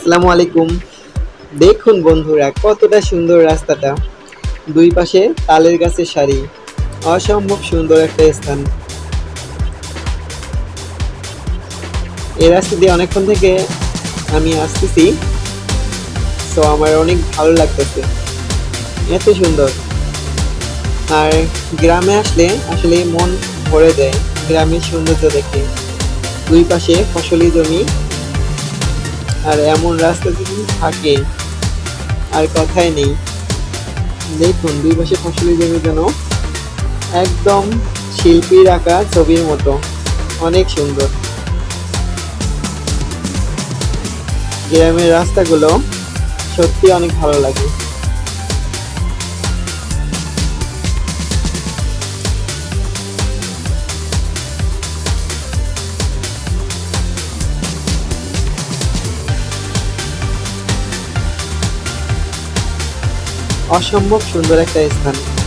আসসালামু আলাইকুম। দেখুন বন্ধুরা, কতটা সুন্দর রাস্তাটা। দুই পাশে তালের গাছের সারি। অসম্ভব সুন্দর একটা স্থান। এই রাস্তা দিয়ে অনেকক্ষণ থেকে আমি আসতেছি। তো আমার অনেক ভালো লাগতেছে। এত সুন্দর। আর গ্রামে আসলে আসলে মন ভরে যায়। গ্রামের সৌন্দর্য দেখে। দুই পাশে ফসলি জমি। আর এমন রাস্তা যদি থাকে, আর কথাই নেই। দেখুন, দুই পাশে ফসলের জমি যেন একদম শিল্পীর আঁকা ছবির মতো। অনেক সুন্দর। গ্রামের রাস্তাগুলো সত্যি অনেক ভালো লাগে। অসম্ভব সুন্দর একটা স্থান।